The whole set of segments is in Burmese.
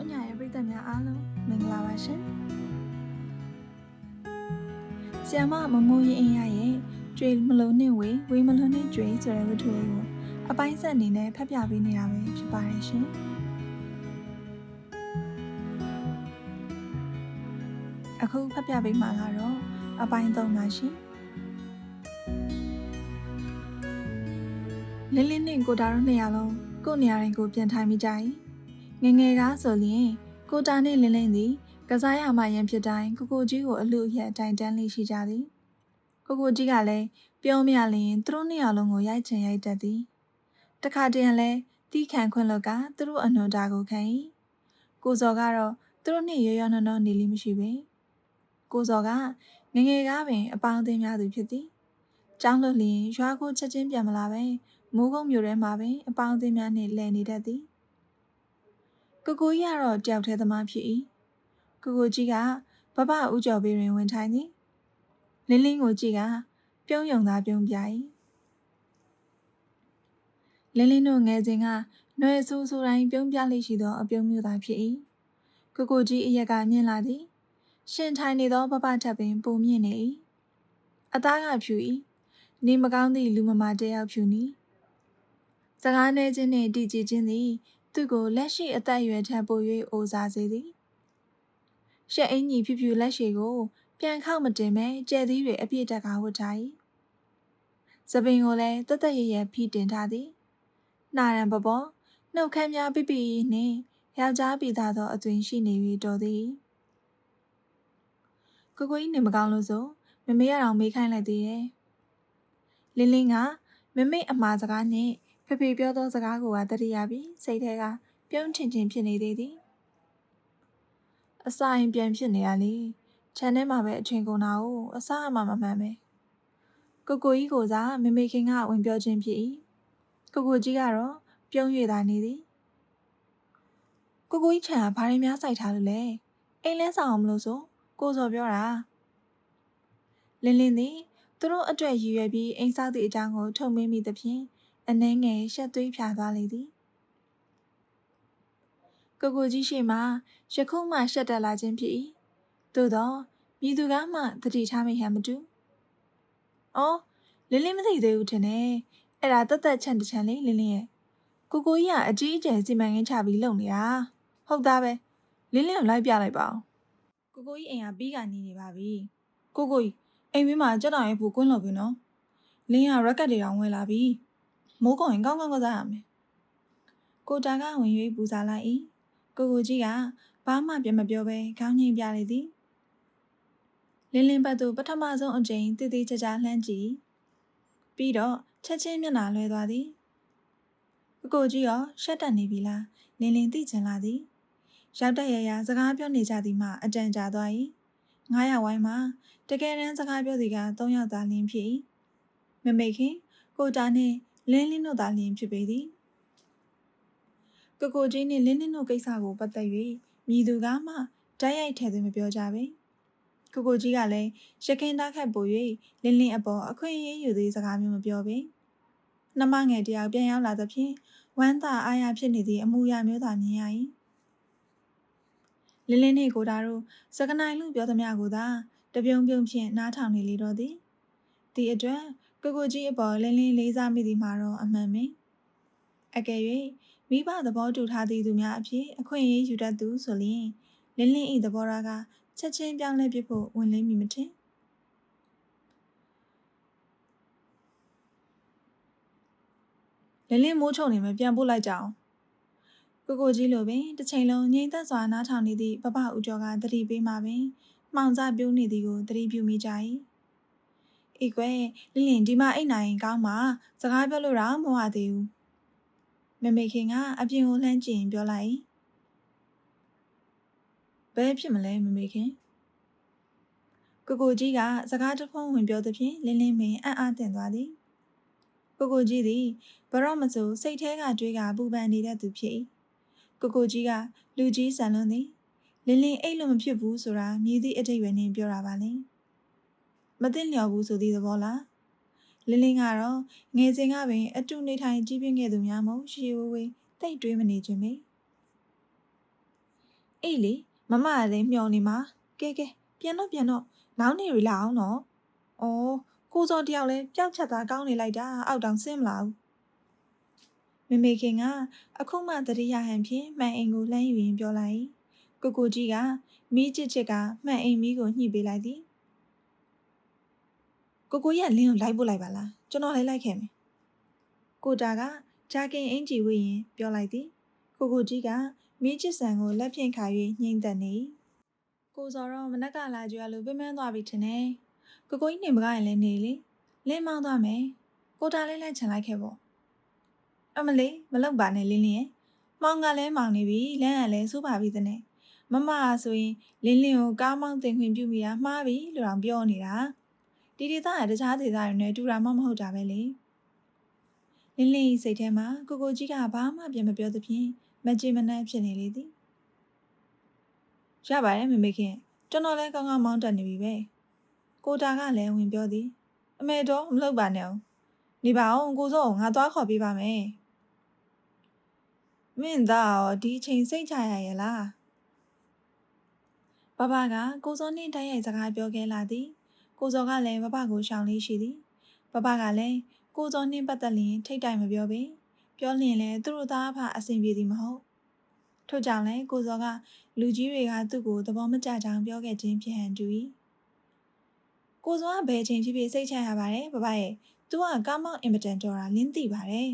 တို့ညာရဲ့ပရိသတ်များအားလုံးမင်္ဂလာပါရှင်။ဆီယမမမိုးရင်အင်းရရဲ့ကျွေမလုံးနဲ့ဝေဝေမလုံးနဲ့ကျွေဆိုတဲ့ဝတ္ထုလေးကိုအပိုင်းဆက်အနေနဲ့ဖတ်ပြပေးနေတာပဲဖြစ်ပါတယ်ရှင်။အခုဖတ်ပြပေးမှာကတော့အပိုင်း၃ပါရှင်။လင်းလင်းနဲ့ကိုတာတို့နှစ်ယောက်လုံးကို့နေရာတိုင်းကိုပြန်ထိုင်မိကြ၏ ငငယ်ကားဆိုရင်ကိုတာနဲ့လင်းလင်းသည်ကစားရမှရန်ဖြစ်တိုင်းကိုကိုကြီးကိုအလူအရက်တိုင်တန်းလေးရှိကြသည်ကိုကိုကြီးကလည်းပြောမရလျင်သူတို့နှစ်ယောက်လုံးကိုရိုက်ချင်ရိုက်တတ်သည်တခါတည်းလည်းတီးခံခွင့်လောက်ကသူတို့အနှွန်တာကိုခံ၏ကိုစော်ကတော့သူတို့နှစ်ရောရောနှောနှောနေလိမရှိပေကိုစော်ကငငယ်ကားပင်အပေါင်းအသင်းများသူဖြစ်သည်ကျောင်းလွတ်လျင်ရွာကိုချက်ချင်းပြန်မလာပဲမိုးကုတ်မြို့ထဲမှာပင်အပေါင်းအသင်းများနှင့်လည်နေတတ်သည် ကိုကိုကြီးကတော့တယောက်တည်းသမားဖြစ်၏ကိုကိုကြီးကဘဘဦးကျော်ပေးတွင်ဝင်ထိုင်သည်လင်းလင်းကိုကြည့်ကပြုံးယုံသားပြုံးပြ၏လင်းလင်းတို့ငယ်စဉ်ကနှွယ်ဆူဆူတိုင်းပြုံးပြလိရှိသောအပြုံးမျိုးသားဖြစ်၏ကိုကိုကြီးအရက်ကမြင်လာသည်ရှင်ထိုင်နေသောဘဘထပ်ပင်ပုံမြင့်နေ၏အသားကဖြူ၏နေမကောင်းသည့်လူမမာတယောက်ဖြူနီစကားနေခြင်းနှင့်တည်ကြည်ခြင်းသည် သူ့ကိုလက်ရှိအသက်အရွယ်ထက်ပို၍အိုစားစေသည်ရှက်အင်ကြီးဖြူဖြူလက်ရှိကို ပြန်ခောက်မတင်မဲကျဲသီးတွေအပြည့်တက်ကဝတ်ထား၏သပင်ကိုလည်းတသက်ရရဖိတင်ထားသည်နှာရံပပေါ်နှုတ်ခမ်းများပိပိနှင့်ယောက်ျားပြည်သားသောအသွင်ရှိနေပြီးတော်သည်ကိုကိုကြီးနေမကောင်းလို့ဆိုမမေရအောင်မေးခိုင်းလိုက်သေးတယ်လင်းလင်းကမမေအမှားစကားနဲ့ ဖေဖေပြောသောစကားကိုကတတိယပြီးစိတ်ထဲကပြုံးချင်ချင်ဖြစ်နေသေးသည်အစာရင်ပြန်ဖြစ်နေရလေခြံထဲမှာပဲအချိန်ကုန်တာကိုအစာအမှမမှန်ပဲကိုကိုကြီးကိုစားမမေခင်ကဝင်ပြောခြင်းဖြစ်၏ကိုကိုကြီးကတော့ပြုံး၍သာနေသည်ကိုကိုကြီးခြံကဘာတွေများစိုက်ထားလို့လဲအိမ်လဲဆောင်အောင်မလို့ဆိုကိုစော်ပြောတာလင်းလင်းသည်သူတို့အတွက်ရည်ရွယ်ပြီးအိမ်ဆောက်သည့်အကြောင်းကိုထုံမင်းမိသဖြင့် အနှဲငယ်ရှက်သွေးဖြာသွားလေသည်ကိုကိုကြီးရှိမှယခုမှရှက်တက်လာခြင်းဖြစ်၏သို့သောမြည်သူကမှတတိထားမိဟန်မတူအော်လင်းလင်းမသိသေးဘူးထင်တယ်အဲ့ဒါတက်တက်ချန်တချန်လေးလင်းလင်းရဲ့ကိုကိုကြီးကအကြီးအကျယ်စီမံကိန်းချပြီးလုပ်နေတာဟုတ်သားပဲလင်းလင်းကိုလိုက်ပြလိုက်ပါဦးကိုကိုကြီးအိမ်ကပြီးကနေနေပါပြီကိုကိုကြီးအိမ်မင်းမှာကြက်တောင်ရဲ့ဘူကွင်းလို့ပြီနော်လင်းကရက်ကတ်တွေတောင်ဝင်လာပြီ မိုးကုံရင်ကောင်းကောင်းကစားရမယ်ကိုတာကဝင်၍ပူစားလိုက်၏ကိုကိုကြီးကဘာမှပြန်မပြောဘဲခေါင်းငိမ့်ပြလေသည်လင်းလင်းဘက်သို့ပထမဆုံးအကြိမ်တည်တည်ကြကြလှမ်းကြည့်ပြီးတော့ချက်ချင်းမျက်နှာလွှဲသွားသည်ကိုကိုကြီးရောရှက်တက်နေပြီလားလင်းလင်းသိချင်လာသည်ရောက်တဲ့ရရစကားပြောနေကြသည်မှအတန်ကြာသွား၏900ဝိုင်းမှာတကယ်တမ်းစကားပြောသည်က3ယောက်သာလင်းဖြစ်၏မမေခင်ကိုတာနှင့် လင်းလင်းတို့သာလျင်ဖြစ်ပေသည်ကိုကိုကြီးနှင့်လင်းလင်းတို့ကိစ္စကိုပတ်သက်၍မြည်သူကမှတိုက်ရိုက်ထဲသွင်းမပြောကြပေကိုကိုကြီးကလည်းရခင်သားခတ်ပို၍လင်းလင်းအပေါ်အခွင့်အရေးယူသေးစကားမျိုးမပြောပေနှမငယ်တယောက်ပြန်ရောက်လာသဖြင့်ဝမ်းသာအားရဖြစ်နေသည့်အမှုရာမျိုးသာမြင်ရ၏လင်းလင်းနှင့်ကိုတာတို့စကနိုင်လူပြောသမျှကိုသာတပြုံပြုံဖြင့်နားထောင်နေလေတော့သည်ဒီအတွက် ကိုကိုကြီးအပေါ်လင်းလင်းလေးစားမိသည်မှာတော့အမှန်ပင်အကယ်၍မိဘသဘောတူထားသည့်သူများအဖြစ်အခွင့်အရေးယူတတ်သူဆိုလျှင်လင်းလင်းဤသဘောထားကချက်ချင်းပြောင်းလဲပြဖို့ဝင်လင်းမိမထင်လင်းလင်းမိုးချုံနေမှပြန်ပို့လိုက်ကြအောင်ကိုကိုကြီးလိုပင်တစ်ချိန်လုံးငြိမ်သက်စွာနားထောင်နေသည့်ပပဦးကျော်ကတတိပေးမှပင်မှောင်စပြုံးနေသည်ကိုတတိပြုမိကြ၏ အေးကွယ်လင်းလင်းဒီမှာအိတ်နိုင်ကောင်းမှာစကားပြောလို့တော့မဟုတ်သေးဘူးမမေခင်ကအပြင်ကိုလှမ်းကြည့်ရင်ပြောလိုက်ဘယ်ဖြစ်မလဲမမေခင်ကိုကိုကြီးကစကားတစ်ဖုံးဝင်ပြောသဖြင့်လင်းလင်းပင်အံ့အားသင့်သွားသည်ကိုကိုကြီးသည်ဘရော့မစိုးစိတ်ထဲကတွေးကပူပန်နေတဲ့သူဖြစ်၏ကိုကိုကြီးကလူကြီးဆန်လွန်းသည်လင်းလင်းအိတ်လို့မဖြစ်ဘူးဆိုတာမြည်သည့်အတိတ်ပဲနဲ့ပြောတာပါလေ မသိလျော်ဘူးဆိုသည့်သဘောလားလင်းလင်းကတော့ငယ်စဉ်ကပင်အတူနေထိုင်ကြီးပြင်းခဲ့သူများမို့ရှီဝေးဝေးတိတ်တွေးမနေခြင်းပဲအေးလေမမကလည်းမျောနေမှာကဲကဲပြန်တော့ပြန်တော့နောက်နေရလာအောင်နော်။အော်ကိုစောတယောက်လဲပျောက်ချက်သားကောင်းနေလိုက်တာအောက်တောင်ဆင်းမလာဘူး။မမေခင်ကအခုမှတတိယဟန်ဖြင့်မှန်အိမ်ကိုလှမ်းယူရင်းပြောလိုက်။ကိုကိုကြီးကမီးချစ်ချစ်ကမှန်အိမ်မီးကိုညှိပေးလိုက်သည်။ ကိုကိုကြီးကလင်းကိုလိုက်ပို့လိုက်ပါလား။ကျွန်တော်လည်းလိုက်ခဲ့မယ်။ကိုတာကဂျာကင်အင်ဂျီဝေးရင်ပြောလိုက်သည်။ကိုကိုကြီးကမီးချစ်ဆန်ကိုလက်ဖြင့်ခါ၍ညှိမ့်သက်နေ။ကိုစောတော့မနက်ကလာကြွရလို့ပြင်းပန်းသွားပြီထင်တယ်။ကိုကိုကြီးနေမကားရင်လည်းနေလေ။လင်းမောင်းသွားမယ်။ကိုတာလေးလိုက်ချင်လိုက်ခဲ့ပေါ့။အမလေးမလောက်ပါနဲ့လင်းလင်းရဲ့။မောင်ကလည်းမောင်နေပြီလမ်းကလည်းစိုးပါပြီတဲ့နဲ့။မမကဆိုရင်လင်းလင်းကိုကားမောင်းတင်ခွင့်ပြုမိတာမှားပြီလို့တောင်ပြောနေတာ။ ဒီဒေသကတခြားဒေသတွေနဲ့တူတာမှမဟုတ်တာပဲလေ။လင်းလင်းစိတ်ထဲမှာကိုကိုကြီးကဘာမှပြန်မပြောသဖြင့်မကြည်မနှံ့ဖြစ်နေလေသည်ရပါတယ်မမေခင်ကျွန်တော်လည်းကောင်းကောင်းမောင်းတက်နေပြီပဲကိုတာကလည်းဝင်ပြောသည် အမေတော့မလုပ်ပါနဲ့အောင်နေပါအောင်ကိုစောငါသွားခေါ်ပေးပါမယ်မင်းသားရောဒီအချိန်စိတ်ချရရဲ့လားဘဘကကိုစောနှင့်တိုက်ရိုက်စကားပြောခဲ့လာသည် ကိုစောကလည်းဘဘကိုရှောင်လေးရှိသည်ဘဘကလည်းကိုစောနှင့်ပတ်သက်လျင်ထိတ်တိုင်မပြောပေပြောလျင်လည်းသူတို့သားအဖအဆင်ပြေသည်မဟုတ်ထို့ကြောင့်လည်းကိုစောကလူကြီးတွေကသူ့ကိုသဘောမကျကြောင်းပြောခဲ့ခြင်းဖြစ်ဟန်တူ၏ကိုစောကဘယ်ချိန်ဖြစ်ဖြစ်စိတ်ချရပါတယ်ဘဘရဲ့သူကကားမောင်းအင်မတန်တော်တာလင်းသိပါတယ်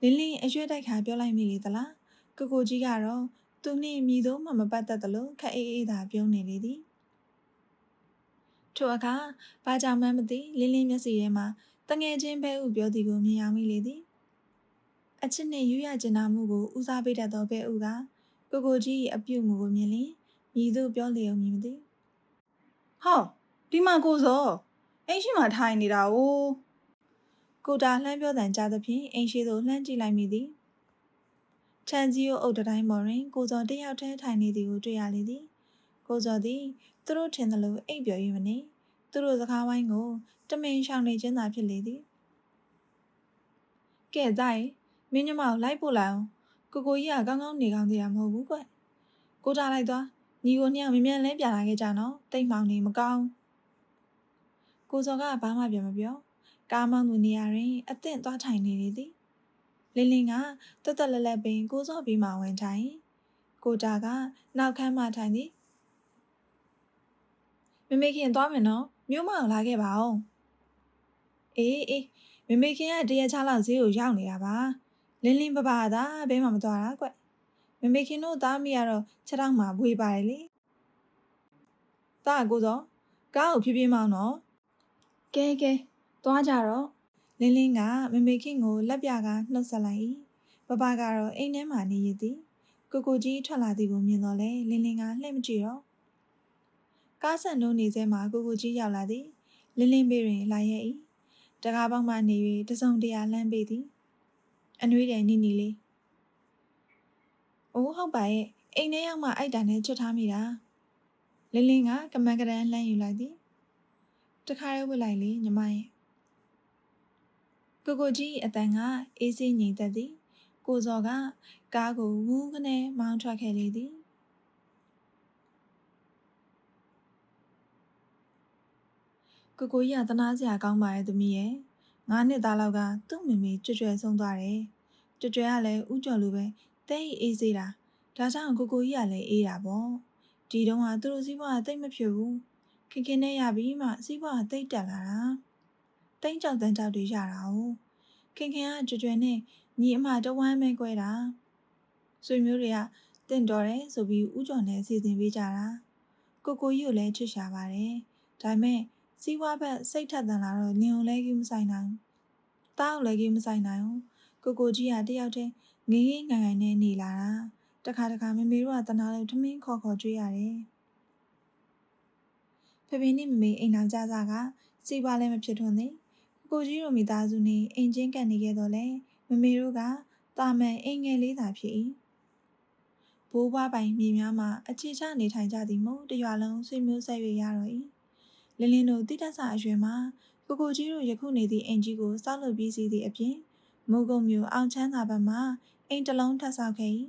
လင်းလင်းအရွက်တိုက်ခါပြောလိုက်မိလေသလားကိုကိုကြီးကတော့သူနှင့်မြည်သုံးမှမပတ်သက်သလိုခက်အေးအေးသာပြုံးနေလေသည် ထိုအခါဘာကြောင့်မှမသိလင်းလင်းမျက်စိထဲမှာတငယ်ချင်းဘဲဥပြောသည်ကိုမြင်ရမိလေသည်အချစ်နှင့်ရွရကျင်နာမှုကိုဦးစားပေးတတ်သောဘဲဥကကိုကိုကြီး၏အပြုတ်မှုကိုမြင်လျင်မြည်သူပြောလျုံမည်မသိဟောဒီမှာကိုစောအိမ်ရှိမှထိုင်နေတာ ਉਹ ကိုတာလှမ်းပြောတန်ကြသဖြင့်အိမ်ရှိသို့လှမ်းကြည့်လိုက်မိသည်ချန်ကြီးကိုအုပ်တတိုင်းပေါ်တွင်ကိုစောတယောက်တည်းထိုင်နေသည်ကိုတွေ့ရလေသည် ကိုဇော်သည်သူတို့ထင်သလိုအိပ်ပျော်၍မနေသူတို့စကားဝိုင်းကိုတမင်ရှောင်နေခြင်းသာဖြစ်လေသည်ကဲဇိုင်မင်းညမကိုလိုက်ပို့လိုက်အောင်ကိုကိုကြီးကကောင်းကောင်းနေကောင်းသေးတာမဟုတ်ဘူးကွကိုတားလိုက်သွားညီကိုနှစ်ယောက်မြန်မြန်လဲပြန်လာခဲ့ကြနော်တိတ်မှောင်နေမကောင်းကိုဇော်ကဘာမှပြန်မပြောကားမောင်းသူနေရာတွင်အသင့်သွားထိုင်နေလေသည်လင်းလင်းကတတ်တလက်လက်ပင်ကိုဇော်ပြီးမှဝင်ထိုင်ကိုတာကနောက်ခန်းမှထိုင်သည် မမေခင်သွားမယ်နော်မြို့မအောင်လာခဲ့ပါအောင်အေးအေးမမေခင်ကတရက်ချလောက်ဈေးကိုရောက်နေတာပါလင်းလင်းပပသာဘဲမှမသွားတာကွမမေခင်တို့သားမိကတော့ခြေထောက်မှာဘွေပါတယ်လေတာကိုစောကားကိုဖြည်းဖြည်းမောင်းတော့ကဲကဲသွားကြတော့လင်းလင်းကမမေခင်ကိုလက်ပြကနှုတ်ဆက်လိုက်၏ပပကတော့အိမ်ထဲမှာနေရသည်ကိုကိုကြီးထွက်လာသည်ကိုမြင်တော့လေလင်းလင်းကလှည့်မကြည့်တော့ ကားဆန်တို့နေစဲမှာကိုကိုကြီးရောက်လာသည်လင်းလင်းပေးတွင်လာရဲ့၏တကားပေါက်မှနေ၍တစုံတရာလှမ်းပေးသည်အနှွေးတယ်နီနီလေး။အိုးဟုတ်ပါရဲ့အိမ်ထဲရောက်မှအိုက်တန်နဲ့ချွတ်ထားမိတာ။လင်းလင်းကကမန်ကရန်လှမ်းယူလိုက်သည်။တခါရဲဝစ်လိုက်လေညီမရဲ့။ကိုကိုကြီးအတန်ကအေးဆေးငြိမ်သက်သည်။ကိုစော်ကကားကိုဝူးကနေမောင်းထွက်ခဲ့လေသည်။ ကိုကိုကြီးကတနာစရာကောင်းပါရဲ့သမီးရဲ့ငါးနှစ်သားလောက်ကသူ့မိမိကြွကြွဆုံးသွားတယ်။ကြွကြွကလည်းဥကြော်လိုပဲတဲ့အေးစေးတာဒါကြောင့်ကိုကိုကြီးကလည်းအေးတာပေါ့ဒီတုန်းကသူတို့စီးပွားကတိတ်မဖြစ်ဘူးခင်ခင်နဲ့ရပြီးမှစီးပွားကတိတ်တက်လာတာတိတ်ကြောက်တန်းကြောက်တွေရတာ哦ခင်ခင်ကကြွကြွနဲ့ညီအမတဝမ်းမဲကွဲတာဆွေမျိုးတွေကတင့်တော်တယ်ဆိုပြီးဥကြော်နဲ့စီစဉ်ပေးကြတာကိုကိုကြီးကိုလည်းချစ်ရှာပါတယ်ဒါပေမဲ့ စီးပွားဘက်စိတ်ထက်သန်လာတော့လင်ုံလဲကြီးမဆိုင်နိုင်ဘူးတားအောင်လဲကြီးမဆိုင်နိုင်ဘူးကိုကိုကြီးကတယောက်တည်းငေးငေးငိုင်ငိုင်နဲ့နေလာတာတခါတခါမမေတို့ကတနာလို့ထမင်းခေါ်ခေါ်ကြွေးရတယ်ဖေဖေနဲ့မမေအိမ်အောင်ကြစားကစီပွားလည်းမဖြစ်ထွန်းသေးကိုကြီးတို့မိသားစုနဲ့အိမ်ချင်းကန်နေခဲ့တော့လေမမေတို့ကတာမန်အိမ်ငယ်လေးသာဖြစ်၏ဘိုးဘွားပိုင်မြေများမှာအခြေချနေထိုင်ကြသည်မို့တရွာလုံးဆွေမျိုးဆက်၍ရတော့၏ လင်းလင်းတို့တိတက်ဆာအရွယ်မှာကိုကိုကြီးတို့ယခုနေသည့်အိမ်ကြီးကိုစောက်လုပ်ပြီးစီသည့်အပြင်မိုးကုံမျိုးအောင်ချမ်းသာဘက်မှအိမ်တစ်လုံးထပ်ဆောက်ခဲ့၏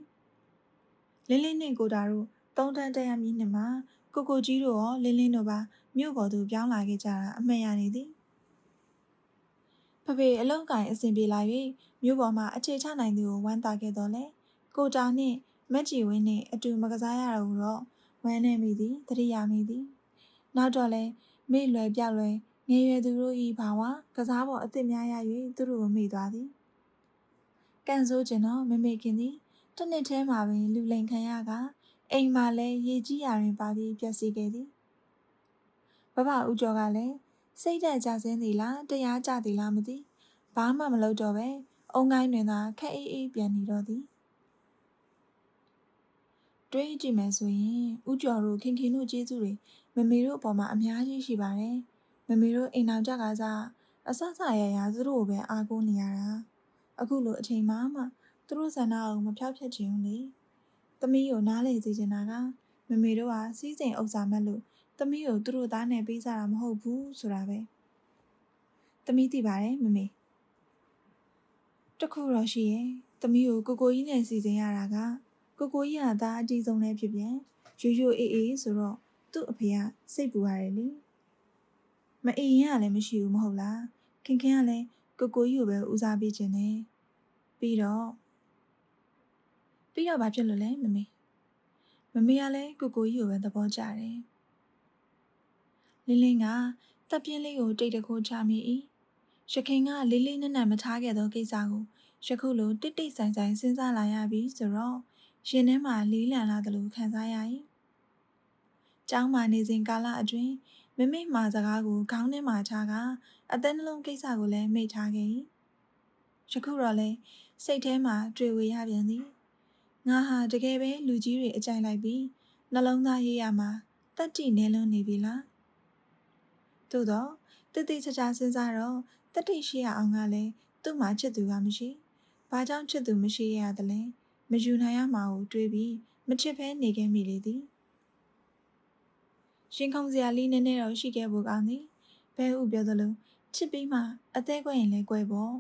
လင်းလင်းနှင့်ကိုတာတို့သုံးတန်းတက်ရမည်နှင့်မှာကိုကိုကြီးတို့ရောလင်းလင်းတို့ပါမြို့ပေါ်သို့ပြောင်းလာခဲ့ကြတာအမှန်ရနေသည်ဖဖေအလုံးကင်အစဉ်ပြေလာ၍မြို့ပေါ်မှာအခြေချနိုင်သူကိုဝမ်းသာခဲ့တော်လဲကိုတာနှင့်မက်ကြီးဝင်းနှင့်အတူမကစားရတော့တော့ဝမ်းနေမိသည်တတိယမိသည်နောက်တော့လဲ မေ့လွယ်ပြောက်လွယ်ငယ်ရွယ်သူတို့၏ဘာဝကစားပေါ်အစ်စ်များရ၍သူတို့ကိုမိသွားသည်ကန်ဆိုးကျင်တော့မမေခင်သည်တစ်နှစ်ထဲမှာပင်လူလိန်ခံရကအိမ်မှာလည်းရေကြီးရာတွင်ပါပြီးပျက်စီးခဲ့သည်ဘဘဦးကျော်ကလည်းစိတ်ဓာတ်ကြဆင်းသည်လားတရားကြသည်လားမသိဘာမှမလုပ်တော့ပဲအုံကိုင်းတွင်သာခက်အေးအေးပြန်နေတော့သည်တွေးကြည့်မယ်ဆိုရင်ဦးကျော်တို့ခင်ခင်တို့ကျေးဇူးတွေ မမေတို့အပေါ်မှာအများကြီးရှိပါတယ်မမေတို့အိမ်အောင်ကြကစားအဆဆရရသူတို့ကိုပဲအားကိုးနေရတာအခုလိုအချိန်မှမှသူတို့ဆန္ဒအောင်မဖြောက်ဖြက်ချင်ဘူးလေသမီးကိုနားလေစေချင်တာကမမေတို့ဟာစီးစိမ်ဥစ္စာမဲ့လို့သမီးကိုသူတို့သားနဲ့ပေးစားတာမဟုတ်ဘူးဆိုတာပဲသမီးသိပါတယ်မမေတခုတော့ရှိရဲ့သမီးကိုကိုကိုကြီးနဲ့စီစဉ်ရတာကကိုကိုကြီးကသားအကြီးဆုံးလည်းဖြစ်ပြန်ရိုးရိုးအေးအေးဆိုတော့ သူ့အဖေကစိတ်ပူရတယ်လေမအေးရင်ကလည်းမရှိဘူးမဟုတ်လားခင်ခင်ကလည်းကိုကိုကြီးကိုပဲဦးစားပေးခြင်းနဲ့ပြီးတော့ပြီးတော့ဘာဖြစ်လို့လဲမမေမမေကလည်းကိုကိုကြီးကိုပဲသဘောကျတယ်လင်းလင်းကတပ်ပြင်းလေးကိုတိတ်တခိုးချမိ၏ရခင်ကလေးလေးနက်နက်မထားခဲ့သောကိစ္စကိုယခုလိုတိတ်တိတ်ဆိုင်ဆိုင်စဉ်းစားလာရပြီဆိုတော့ရှင်ထဲမှာလေးလံလာသလိုခံစားရ၏ ကျောင်းမှာနေစဉ်ကာလအတွင်းမမေမှာစကားကိုခေါင်းထဲမှာချကအသက်နှလုံးကိစ္စကိုလည်းမိတ်ထားခဲ့၏ယခုတော့လေစိတ်ထဲမှာတွေ့ဝေရပြန်သည်ငါဟာတကယ်ပဲလူကြီးတွေအကြိုက်လိုက်ပြီးနှလုံးသားရေးရမှာတတ်တိနေလွန်းနေပြီလားသို့တော့တတိချာချာစဉ်းစားတော့တတိရှိရအောင်ကလည်းသူ့မှာချစ်သူကမရှိဘာကြောင့်ချစ်သူမရှိရသလဲမယူနိုင်ရမှာကိုတွေးပြီးမချစ်ဖဲနေခဲ့မိလေသည် ရှင်ခုံစရာလေးနည်းနည်းတော့ရှိခဲ့ဖို့ကောင်းသည်ဘဲဥပြောသလိုချစ်ပြီးမှအသေးကွက်ရင်လည်းကွယ်ပေါ့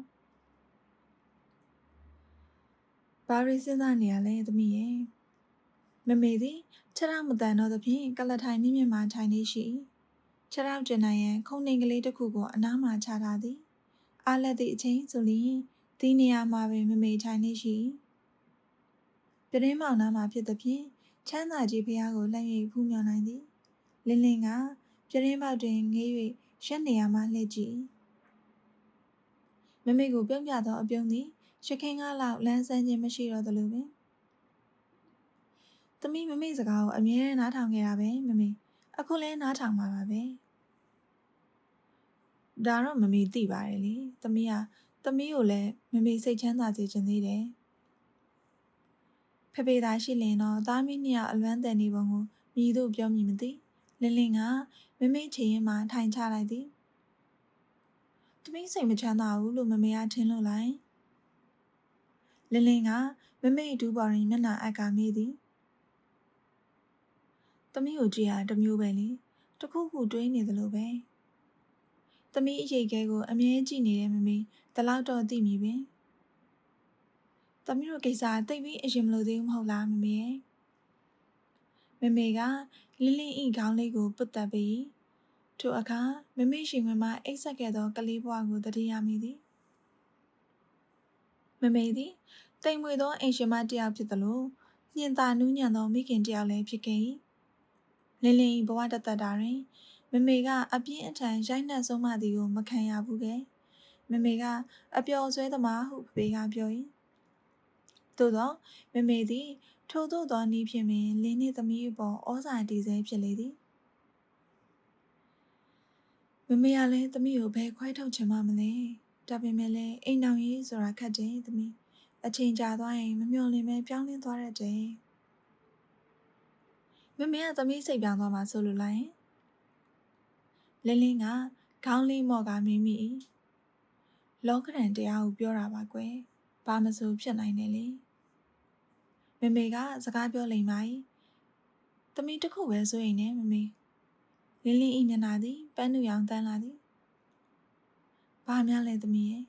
ဘာရီစဉ်းစားနေရလဲသမီးရဲ့မမေသည်ခြေထောက်မတန်တော့သဖြင့်ကလထိုင်မြင့်မြင့်မှထိုင်နေရှိခြေထောက်ကျင်နိုင်ရန်ခုံနှိမ်ကလေးတစ်ခုကိုအနားမှချထားသည်အားလက်သည့်အချိန်ဆိုလျင်ဒီနေရာမှာပင်မမေထိုင်နေရှိပြတင်းမောင်နားမှာဖြစ်သဖြင့်ချမ်းသာကြီးဖះကိုလှမ်း၍ဖူးမြော်နိုင်သည် လင်းလင်းကပြတင်းပေါက်တွင်ငေး၍ရှက်နေရမှလှည့်ကြည့်မမေကိုပြုံးပြသောအပြုံးသည်ရခင်ကားလောက်လမ်းဆန်းခြင်းမရှိတော့သလိုပင်သမီးမမေစကားကိုအမြဲတမ်းနားထောင်ခဲ့တာပဲမမေအခုလဲနားထောင်ပါပါပဲဒါတော့မမေသိပါတယ်လေသမီးကသမီးကိုလည်းမမေစိတ်ချမ်းသာစေချင်သေးတယ်ဖဖေသာရှိလင်တော့သားမီးနှစ်ယောက်အလွမ်းတန်နေပုံကိုမြည်တို့ပြောမိမသိ လင်းလင်းကမမေချေရင်မှထိုင်ချလိုက်သည်သမီးစိတ်မချမ်းသာဘူးလို့မမေကထင်လို့လိုက်လင်းလင်းကမမေဒူးပေါ်ရင်မျက်နှာအက်ကမေးသည်သမီးကိုကြည့်ရတမျိုးပဲလေတခုခုတွေးနေသလိုပဲသမီးအရေးခဲကိုအမြဲကြည့်နေတဲ့မမေတလောက်တော့သိမိပင်သမီးတို့ကိစ္စတိတ်ပြီးအရင်မလို့သေးဘူးမဟုတ်လားမမေရဲ့မမေက လင်းလင်းဤခေါင်းလေးကိုပုတ်တက်ပြီးထိုအခါမမေရှိမမအိတ်ဆက်ခဲ့သောကလေးဘွားကိုတတိယမိသည်မမေသည်တိမ်မွေသောအိမ်ရှင်မတယောက်ဖြစ်သလိုညင်သာနူးညံ့သောမိခင်တယောက်လည်းဖြစ်ခဲ့၏လင်းလင်းဘဝတသက်တာတွင်မမေကအပြင်းအထန်ရိုက်နှက်ဆုံးမသည်ကိုမခံရဘူးကဲမမေကအပျော်ဆွဲသမားဟုဖေကပြော၏သို့သောမမေသည် ထို့သောသောနည်းဖြင့်ပင်လင်းနှင့်သမီးအပေါ်ဩဇာတည်ဆဲဖြစ်လေသည်မမေကလည်းသမီးကိုဘယ်ခွဲထုတ်ချင်မှမလဲဒါပေမဲ့လည်းအိမ်တော်ရေးဆိုတာခက်တယ်သမီးအချိန်ကြာသွားရင်မမျှော်လင့်ပဲပြောင်းလဲသွားတတ်တယ်မမေကသမီးစိတ်ပြောင်းသွားမှဆိုလို့လိုက်ရင်လင်းလင်းကခေါင်းလေးမော့ကမင်းမိလောကရန်တရားကိုပြောတာပါကွယ်ဘာမဆိုဖြစ်နိုင်တယ်လေ မမေကစကားပြောလိမ့်ပါ යි သမီးတခုပဲဆိုရင်နဲ့မမေလင်းလင်းဤမျက်နှာသည်ပန်းနူရောင်တန်းလာသည်ဘာများလဲသမီးရဲ့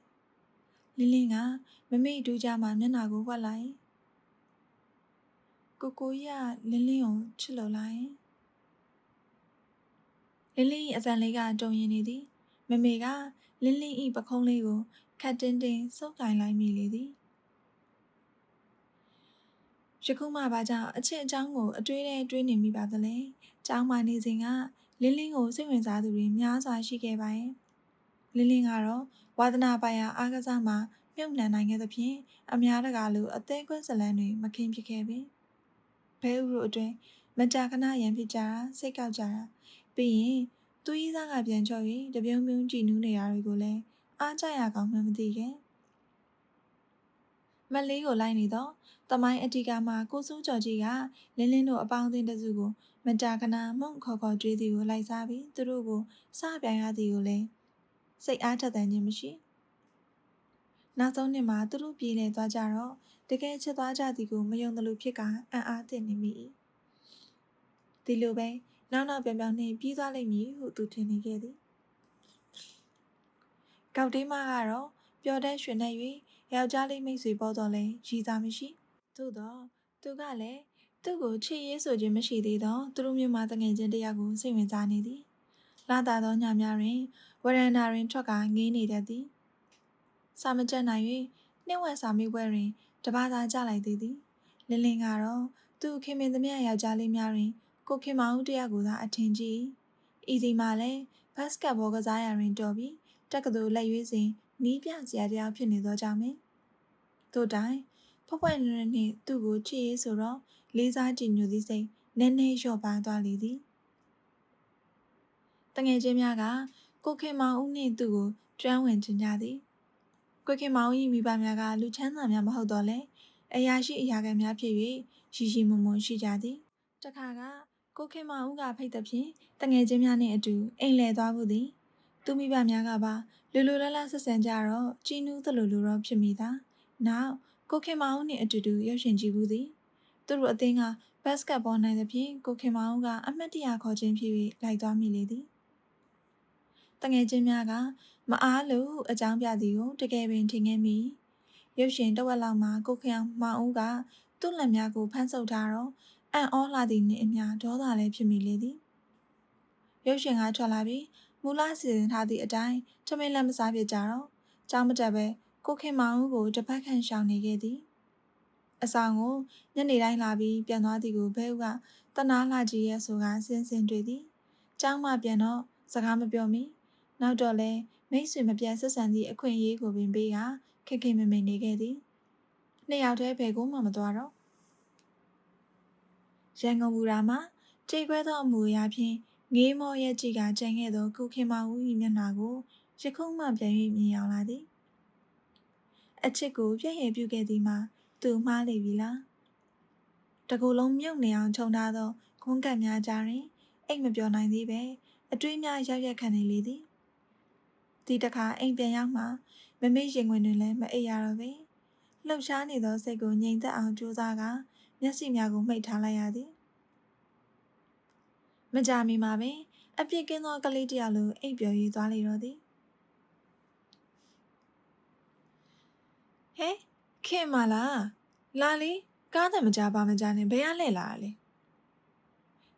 လင်းလင်းကမမေဒူးကြမှာမျက်နှာကိုဝှက်လိုက်ကိုကိုကြီးကလင်းလင်းကိုချစ်လို့လားယင်လင်းလင်း၏အသံလေးကတုံရင်နေသည် မမေကလင်းလင်း၏ပခုံးလေးကိုခတ်တင်းတင်းစုပ်ကင်လိုက်မိလေသည် ယခုမှဘာကြောင့်အချစ်အချောင်းကိုအတွေးနဲ့တွေးနေမိပါသလဲ။ကျောင်းမှနေစဉ်ကလင်းလင်းကိုစိတ်ဝင်စားသူတွေများစွာရှိခဲ့ပါရဲ့။လင်းလင်းကတော့ဝါသနာပိုင်ရာအားကစားမှာမြုပ်နှံနိုင်ခဲ့သဖြင့်အများတကာလိုအသေးကွန်းဇလန်းတွေမခင်ဖြစ်ခဲ့ပေ။ဘဲဥတို့အတွင်းမကြာခဏရန်ဖြစ်ကြတာစိတ်ကောက်ကြတာပြီးရင်သူကြီးစားကပြန်ချော်၍တပြုံပြုံကြည်နူးနေတာတွေကိုလည်းအားကြရကောင်းမှမသိခဲ့။မက်လေးကိုလိုက်နေတော့ တမိုင်းအတီကမှာကိုစိုးကျော်ကြီးကလင်းလင်းတို့အပေါင်းအသင်းတစုကိုမကြာခဏမုံခေါ်ခေါ်ကြွေးသည်ကိုလိုက်စားပြီးသူတို့ကိုစပြိုင်ရသည်ကိုလည်းစိတ်အားထက်သန်ခြင်းမရှိနောက်ဆုံးနှစ်မှာသူတို့ပြေးလည်သွားကြတော့တကယ်ချစ်သွားကြသည်ကိုမယုံသလိုဖြစ်ကအံ့အားသင့်နေမိ၏ဒီလိုပဲနောက်နောက်ပြောင်ပြောင်နှင့်ပြေးသွားလိမ့်မည်ဟုသူထင်နေခဲ့သည်ကောက်တေးမကတော့ပျော်တဲ့ရွှင်နေ၍ယောက်ျားလေးမိတ်ဆွေပေါ်တော့လဲရည်စားမရှိ သို့တော့သူကလည်းသူ့ကိုချစ်ရေးဆိုခြင်းမရှိသေးတော့သူတို့မျိုးမှတငယ်ချင်းတယောက်ကိုစိတ်ဝင်စားနေသည်လာတာသောညများတွင်ဝရန်နာတွင်ထွက်ကငေးနေတတ်သည်စာမကျက်နိုင်၍နှိမ့်ဝက်စာမေးပွဲတွင်တပါးသာကြလိုက်သေးသည်လင်းလင်းကတော့သူ့ခင်မင်သမျှယောက်ျားလေးများတွင်ကိုခင်မောင်တယောက်ကိုသာအထင်ကြီးဤဒီမှာလည်းဘတ်စကတ်ဘောကစားရတွင်တော်ပြီးတက္ကသိုလ်လက်ရွေးစဉ်နီးပြစရာတယောက်ဖြစ်နေသောကြောင့်ပင်တို့တိုင် ဖွက်ဖွက်နွန်းနှင့်သူ့ကိုချစ်ရေးဆိုတော့လေးစားကြည်ညိုသည့်စိတ်နည်းနည်းလျော့ပါသွားလေသည်တငယ်ချင်းများကကိုခင်မောင်ဦးနှင့်သူ့ကိုကျွမ်းဝင်ချင်ကြသည်ကိုခင်မောင်၏မိဘများကလူချမ်းသာများမဟုတ်တော့လဲအရာရှိအရာခံများဖြစ်၍ရှိရှိမွန်မွန်ရှိကြသည်တခါကကိုခင်မောင်ဦးကဖိတ်သဖြင့်တငယ်ချင်းများနှင့်အတူအိမ်လည်သွားမှုသည်သူမိဘများကပါလူလူလလဆက်ဆံကြတော့ကြည်နူးသလိုလိုတော့ဖြစ်မိတာနောက် ကိုခင်မောင်နှင့်အတူတူရုပ်ရှင်ကြည့်ဘူးသည်သူတို့အသင်းကဘတ်စကတ်ဘောနိုင်သဖြင့်ကိုခင်မောင်ကအမတ်တရခေါ်ခြင်းဖြစ်၍လိုက်သွားမိလေသည်တငယ်ချင်းများကမအားလို့အကြောင်းပြသည်ကိုတကယ်ပင်ထင်ခဲ့မိရုပ်ရှင်တဝက်လောက်မှာကိုခင်မောင်ဦးကသူ့လက်များကိုဖမ်းဆုပ်ထားတော့အံ့ဩလာသည်နှင့်အမျှဒေါသလည်းဖြစ်မိလေသည်ရုပ်ရှင်ကထွက်လာပြီးမူလစီစဉ်ထားသည့်အတိုင်းထမင်းလက်မစားဖြစ်ကြတော့ကြောင်းမတက်ပဲ ကိုခင်မောင်ဦးကိုတစ်ပတ်ခန့်ရှောင်နေခဲ့သည်အဆောင်ကိုညနေတိုင်းလာပြီးပြန်သွားသည်ကိုဘဲဦးကတနာလှကြီးရဲ့ဆိုကဆင်းဆင်းတွေ့သည်ကျောင်းမှပြန်တော့စကားမပြောမီနောက်တော့လဲမိတ်ဆွေမပြတ်ဆက်ဆံသည့်အခွင့်အရေးကိုပင်ပေးကခက်ခဲမမိန်နေခဲ့သည်နှစ်ယောက်တည်းဘယ်ကိုမှမသွားတော့ရန်ကုန်ဘူရာမှာကြေခွဲသောအမူအရာဖြင့်ငေးမောရဲ့ကြည်ကကြံခဲ့သောကုခင်မဦး၏မျက်နှာကိုရခုမှပြန်၍မြင်အောင်လာသည် အချစ်ကိုပြည့်ရပြုခဲ့သည်မှာသူမှားလေပြီလားတကူလုံးမြုပ်နေအောင်ခြုံထားသောခွန်းကပ်များကြားတွင်အိတ်မပြောနိုင်သေးပဲအတွေးများရောက်ရက်ခံနေလေသည်ဒီတခါအိမ်ပြန်ရောက်မှမမေ့ရင်ဝင်တွင်လည်းမအိပ်ရတော့ပေလှုပ်ရှားနေသောစိတ်ကိုငြိမ်သက်အောင်ကြိုးစားကမျက်စိများကိုမှိတ်ထားလိုက်ရသည်မကြမီမှာပင်အပြစ်ကင်းသောကလေးတယောက်လိုအိပ်ပျော်ရည်သွားလေတော့သည် ဟဲခင်မလားလာလေကားတယ်မကြပါမကြနဲ့ဘယ်ရလှည့်လာလဲ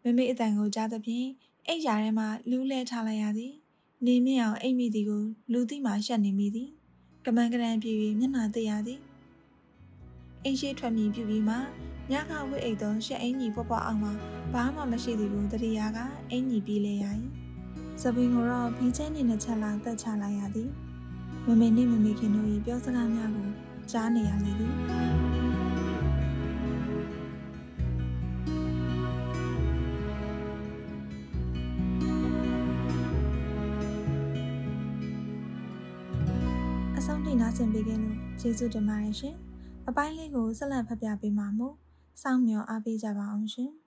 မမေအတန်ကိုကြားသဖြင့်အိတ်ရာထဲမှာလူးလဲထားလိုက်ရသည် နေမြင့်အောင်အိတ်မိသည်ကိုလူသိမှရှက်နေမိသည်ကမန်းကရန်ပြေးပြီးမျက်နှာသိရသည်အိမ်ရှိထွက်မြည်ပြုပြီးမှညကဝိအိတ်သောရှက်အင်ကြီးပွားပွားအောင်မှာဘာမှမရှိသည်ကိုတတိယကအင်ကြီးပြေးလဲရ၏စပင်းကိုတော့ဖီးချဲနေနဲ့ချက်လာတက်ချလိုက်ရသည်မမေနှင့်မမေခင်တို့၏ပြောစကားများကို ကြားနေရလေသည်အဆုံးထိနားဆင်ပေးခဲ့လို့ကျေးဇူးတင်ပါတယ်ရှင်။အပိုင်းလေးကိုဆက်လက်ဖတ်ပြပေးမှာမို့စောင့်မျှော်အားပေးကြပါအောင်ရှင်။